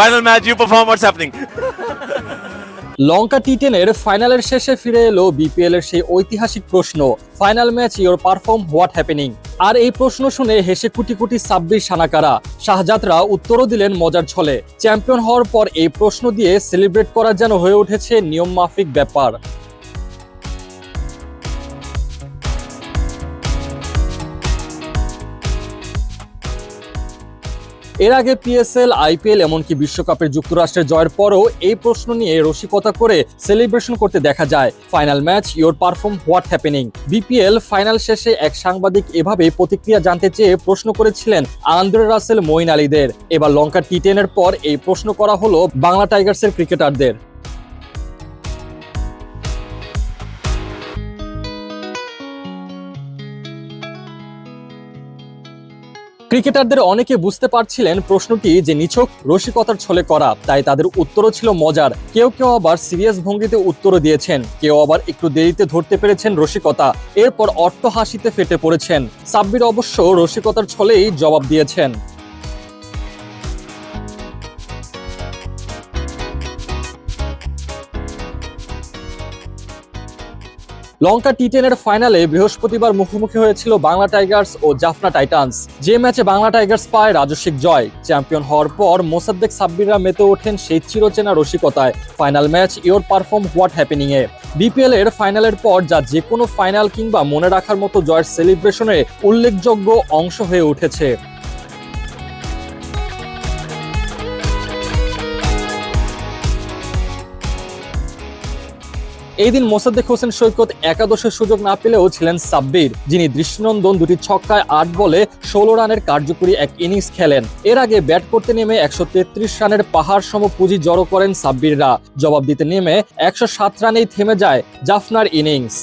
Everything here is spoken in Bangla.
Final match you perform what's happening Lanka T টেনের ফাইনালের শেষে ফিরে এলো বিপিএল এর সেই ঐতিহাসিক প্রশ্ন final match your perform what happening আর এই প্রশ্ন শুনে হেসে কুটি কুটি সাব্বির সানাকারা শাহজাদরা উত্তরও দিলেন মজার ছলে। চ্যাম্পিয়ন হওয়ার পর এই প্রশ্ন দিয়ে সেলিব্রেট করা যেন হয়ে উঠেছে নিয়ম মাফিক ব্যাপার। এর আগে পিএসএল আইপিএল এমনকি বিশ্বকাপের যুক্তরাষ্ট্রের জয়ের পরও এই প্রশ্ন নিয়ে রসিকতা করে সেলিব্রেশন করতে দেখা যায়। Final match your perform what happening BPL final শেষে এক সাংবাদিক এভাবে প্রতিক্রিয়া জানতে চেয়ে প্রশ্ন করেছিলেন আন্দ্রে রাসেল মইন আলীদের। এবার লঙ্কা টি টেনের পর এই প্রশ্ন করা হলো বাংলা টাইগার্সের ক্রিকেটারদের ক্রিকেটারদের অনেকে বুঝতে পারছিলেন প্রশ্নটি যে নিছক রসিকতার ছলে করা, তাই তাদের উত্তরও ছিল মজার। কেউ কেউ আবার সিরিয়াস ভঙ্গিতে উত্তরও দিয়েছেন। কেউ আবার একটু দেরিতে ধরতে পেরেছেন রসিকতা। এরপর অর্থ হাসিতে ফেটে পড়েছেন। সাব্বির অবশ্য রসিকতার ছলেই জবাব দিয়েছেন। লঙ্কা টি টেনের ফাইনালে বৃহস্পতিবার মুখোমুখি হয়েছিল বাংলা টাইগার্স ও জাফনা টাইটান্স। যে ম্যাচে বাংলা টাইগার্স পায় রাজস্বিক জয়। চ্যাম্পিয়ন হওয়ার পর মোসাদ্দেক সাব্বিররা মেতে ওঠেন সেই চিরচেনা রসিকতায়। Final match your perform what happening A. BPL এর ফাইনালের পর যা যে কোনো ফাইনাল কিংবা মনে রাখার মতো জয়ের সেলিব্রেশনে উল্লেখযোগ্য অংশ হয়ে উঠেছে। এই দিন মোসাদ্দেক হোসেন সৈকত একাদশের সুযোগ না পেলেও ছিলেন সাব্বির, যিনি দৃষ্টিনন্দন দুটি ছক্কায় আট বলে ষোলো রানের কার্যকরী এক ইনিংস খেলেন। এর আগে ব্যাট করতে নেমে একশো তেত্রিশ রানের পাহাড় সম পুঁজি জড়ো করেন সাব্বিররা। জবাব দিতে নেমে একশো সাত রানেই থেমে যায় জাফনার ইনিংস।